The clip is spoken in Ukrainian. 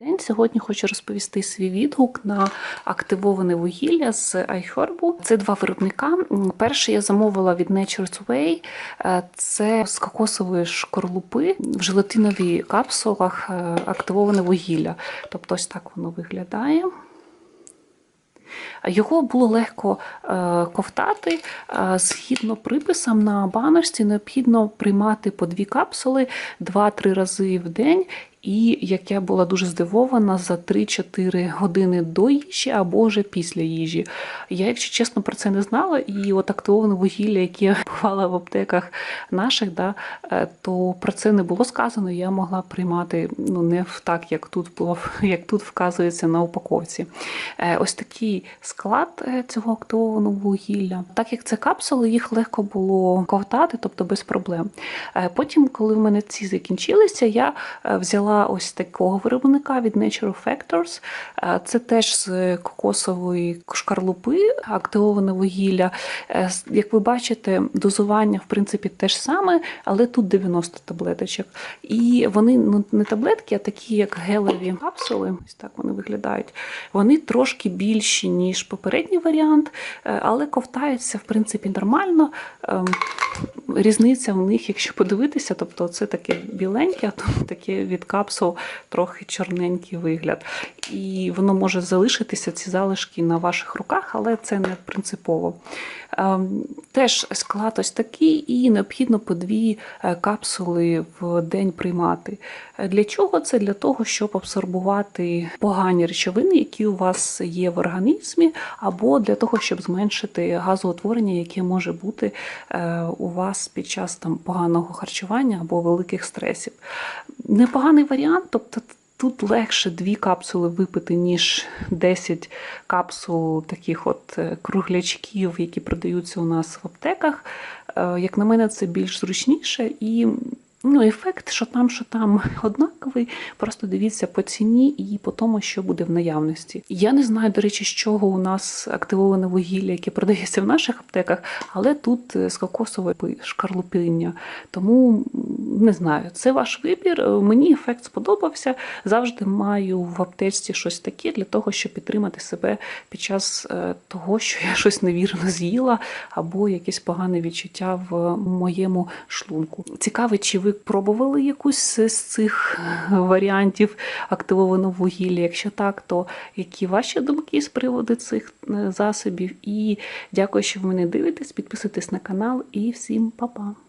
День сьогодні хочу розповісти свій відгук на активоване вугілля з iHerb. Це два виробника. Перший я замовила від Nature's Way. Е, Це з кокосової шкорлупи в желатиновій капсулах е, активоване вугілля. Тобто ось так воно виглядає. Його було легко е, ковтати. Згідно приписам на баночці, необхідно приймати по дві капсули 2-3 рази в день. І як я була дуже здивована, за 3-4 години до їжі або вже після їжі. Я, якщо чесно, про це не знала. І от активоване вугілля, яке я бувала в аптеках наших, да, е, то про це не було сказано. Я могла приймати ну, не так, як тут було, як тут вказується на упаковці. Е, Ось такий склад е, цього активованого вугілля. Так як це капсули, їх легко було ковтати, тобто без проблем. Потім, коли в мене ці закінчилися, я е, ось такого виробника від Natural Factors. Е, Це теж з кокосової шкарлупи активоване вугілля. Е, Як ви бачите, дозування в принципі те ж саме, але тут 90 таблеточок. І вони ну, не таблетки, а такі як гелеві капсули. Ось так вони виглядають. Вони трошки більші, ніж попередній варіант, е, але ковтаються в принципі нормально. Ем, Різниця в них, якщо подивитися, тобто це таке біленьке, а то таке від капсул трохи чорненький вигляд. І воно може залишитися ці залишки на ваших руках, але це не принципово. Ем, Теж склад ось такий, і необхідно по дві е, капсули в день приймати. Для чого це? Для того, щоб абсорбувати погані речовини, які у вас є в організмі, або для того, щоб зменшити газоутворення, яке може бути е, у вас під час там поганого харчування або великих стресів. Непоганий варіант, тобто. Тут легше дві капсули випити, ніж 10 капсул таких от е, круглячків, які продаються у нас в аптеках. Е, Як на мене, це більш зручніше і ну, ефект, що там, що там однаковий. Просто дивіться по ціні і по тому, що буде в наявності. Я не знаю, до речі, з чого у нас активоване вугілля, яке продається в наших аптеках, але тут е, з кокосової шкарлупиння. Тому не знаю, це ваш вибір. Е, Мені ефект сподобався. Завжди маю в аптечці щось таке для того, щоб підтримати себе під час е, того, що я щось невірно з'їла, або якесь погане відчуття в моєму шлунку. Цікаво, чи ви пробували якусь з цих варіантів активованого вугілля? Якщо так, то які ваші думки з приводу цих е, засобів? І дякую, що ви мене дивитесь. Підписуйтесь на канал і всім па-па!